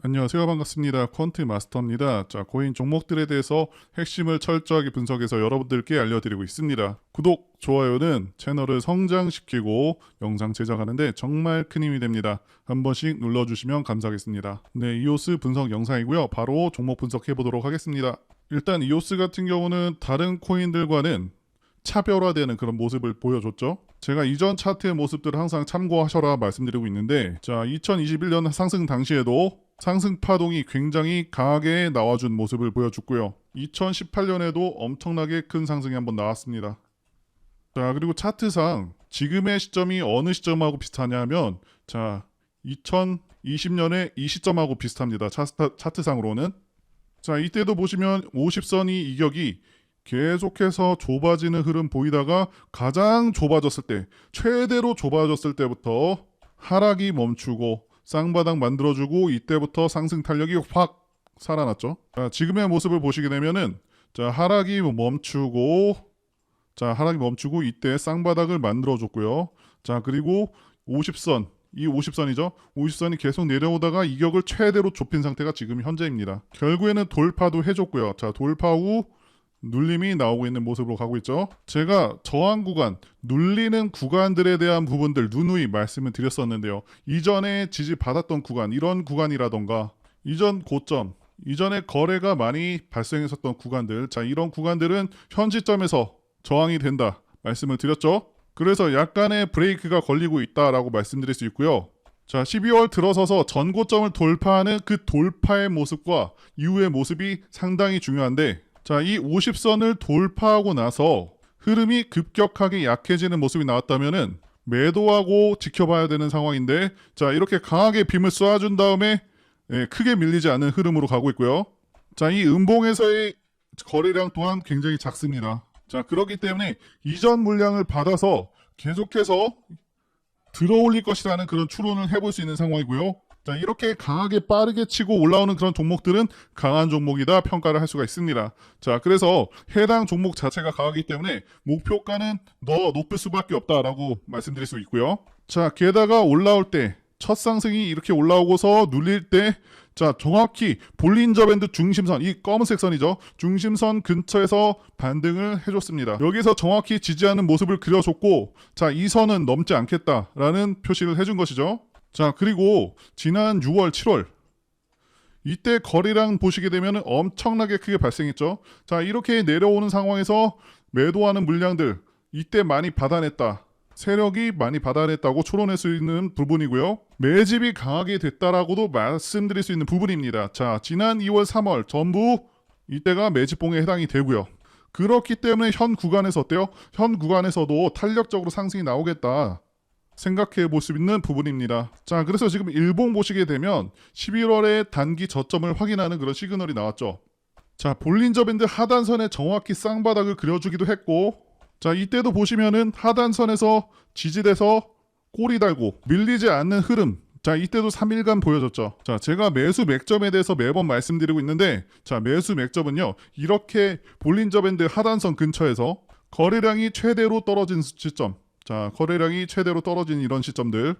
안녕하세요. 반갑습니다. 퀀트 마스터입니다. 자, 코인 종목들에 대해서 핵심을 철저하게 분석해서 여러분들께 알려드리고 있습니다. 구독, 좋아요는 채널을 성장시키고 영상 제작하는데 정말 큰 힘이 됩니다. 한 번씩 눌러주시면 감사하겠습니다. 네, 이오스 분석 영상이고요. 바로 종목 분석해 보도록 하겠습니다. 일단 이오스 같은 경우는 다른 코인들과는 차별화되는 그런 모습을 보여줬죠. 제가 이전 차트의 모습들을 항상 참고하셔라 말씀드리고 있는데, 자, 2021년 상승 당시에도 상승 파동이 굉장히 강하게 나와준 모습을 보여줬고요. 2018년에도 엄청나게 큰 상승이 한번 나왔습니다. 자, 그리고 차트상 지금의 시점이 어느 시점하고 비슷하냐면, 자, 2020년의 이 시점하고 비슷합니다. 차트, 차트상으로는. 자, 이때도 보시면 50선이 이격이 계속해서 좁아지는 흐름 보이다가 가장 좁아졌을 때, 최대로 좁아졌을 때부터 하락이 멈추고 쌍바닥 만들어주고 이때부터 상승 탄력이 확 살아났죠. 자, 지금의 모습을 보시게 되면은 자, 하락이 멈추고 자, 하락이 멈추고 이때 쌍바닥을 만들어줬고요. 자, 그리고 50선 이 50선이죠. 50선이 계속 내려오다가 이격을 최대로 좁힌 상태가 지금 현재입니다. 결국에는 돌파도 해줬고요. 자, 돌파 후 눌림이 나오고 있는 모습으로 가고 있죠. 제가 저항 구간, 눌리는 구간들에 대한 부분들 누누이 말씀을 드렸었는데요. 이전에 지지 받았던 구간, 이런 구간이라던가 이전 고점, 이전에 거래가 많이 발생했었던 구간들, 자 이런 구간들은 현 시점에서 저항이 된다 말씀을 드렸죠. 그래서 약간의 브레이크가 걸리고 있다라고 말씀드릴 수 있고요. 자, 12월 들어서서 전고점을 돌파하는 그 돌파의 모습과 이후의 모습이 상당히 중요한데 자, 이 50선을 돌파하고 나서 흐름이 급격하게 약해지는 모습이 나왔다면은 매도하고 지켜봐야 되는 상황인데 자, 이렇게 강하게 빔을 쏘아준 다음에 예, 크게 밀리지 않는 흐름으로 가고 있고요. 자, 이 음봉에서의 거래량 또한 굉장히 작습니다. 자, 그렇기 때문에 이전 물량을 받아서 계속해서 들어올릴 것이라는 그런 추론을 해볼 수 있는 상황이고요. 자, 이렇게 강하게 빠르게 치고 올라오는 그런 종목들은 강한 종목이다 평가를 할 수가 있습니다. 자, 그래서 해당 종목 자체가 강하기 때문에 목표가는 더 높을 수밖에 없다라고 말씀드릴 수 있고요. 자, 게다가 올라올 때 첫 상승이 이렇게 올라오고서 눌릴 때 자, 정확히 볼린저 밴드 중심선, 이 검은색 선이죠. 중심선 근처에서 반등을 해줬습니다. 여기서 정확히 지지하는 모습을 그려줬고, 자, 이 선은 넘지 않겠다라는 표시를 해준 것이죠. 자, 그리고 지난 6월, 7월, 이때 거래량 보시게 되면 엄청나게 크게 발생했죠. 자, 이렇게 내려오는 상황에서 매도하는 물량들, 이때 많이 받아냈다. 세력이 많이 받아냈다고 추론할 수 있는 부분이고요. 매집이 강하게 됐다라고도 말씀드릴 수 있는 부분입니다. 자, 지난 2월, 3월 전부 이때가 매집봉에 해당이 되고요. 그렇기 때문에 현 구간에서 어때요? 현 구간에서도 탄력적으로 상승이 나오겠다. 생각해 볼 수 있는 부분입니다. 자, 그래서 지금 일봉 보시게 되면 11월에 단기 저점을 확인하는 그런 시그널이 나왔죠. 자, 볼린저 밴드 하단선에 정확히 쌍바닥을 그려주기도 했고, 자, 이때도 보시면은 하단선에서 지지돼서 꼬리 달고 밀리지 않는 흐름. 자, 이때도 3일간 보여줬죠. 자, 제가 매수 맥점에 대해서 매번 말씀드리고 있는데, 자, 매수 맥점은요, 이렇게 볼린저 밴드 하단선 근처에서 거래량이 최대로 떨어진 시점. 자, 거래량이 최대로 떨어진 이런 시점들.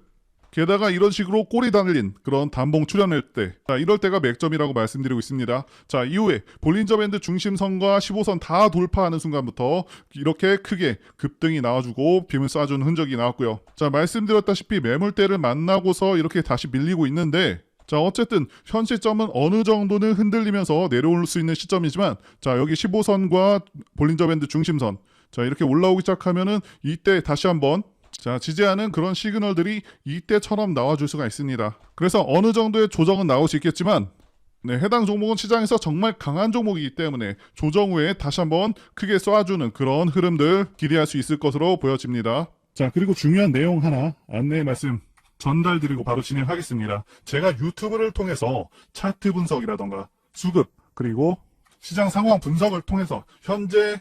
게다가 이런 식으로 꼬리 달린 그런 단봉 출현할 때, 자, 이럴 때가 맥점이라고 말씀드리고 있습니다. 자, 이후에 볼린저 밴드 중심선과 15선 다 돌파하는 순간부터 이렇게 크게 급등이 나와주고 빔을 쏴주는 흔적이 나왔고요. 자, 말씀드렸다시피 매물대를 만나고서 이렇게 다시 밀리고 있는데, 자, 어쨌든 현 시점은 어느 정도는 흔들리면서 내려올 수 있는 시점이지만, 자, 여기 15선과 볼린저 밴드 중심선, 자, 이렇게 올라오기 시작하면은 이때 다시 한번 자, 지지하는 그런 시그널들이 이때처럼 나와줄 수가 있습니다. 그래서 어느 정도의 조정은 나올 수 있겠지만, 네, 해당 종목은 시장에서 정말 강한 종목이기 때문에 조정 후에 다시 한번 크게 쏴주는 그런 흐름들 기대할 수 있을 것으로 보여집니다. 자, 그리고 중요한 내용 하나 안내 말씀 전달드리고 바로 진행하겠습니다. 제가 유튜브를 통해서 차트 분석이라던가 수급, 그리고 시장 상황 분석을 통해서 현재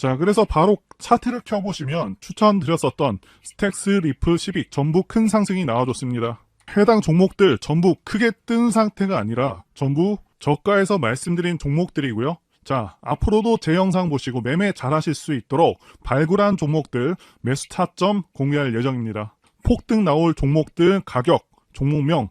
자, 그래서 바로 차트를 켜보시면 추천드렸었던 스택스, 리플, 시빅 전부 큰 상승이 나와줬습니다. 해당 종목들 전부 크게 뜬 상태가 아니라 전부 저가에서 말씀드린 종목들이고요. 자, 앞으로도 제 영상 보시고 매매 잘 하실 수 있도록 발굴한 종목들 매수 타점 공개할 예정입니다. 폭등 나올 종목들 가격, 종목명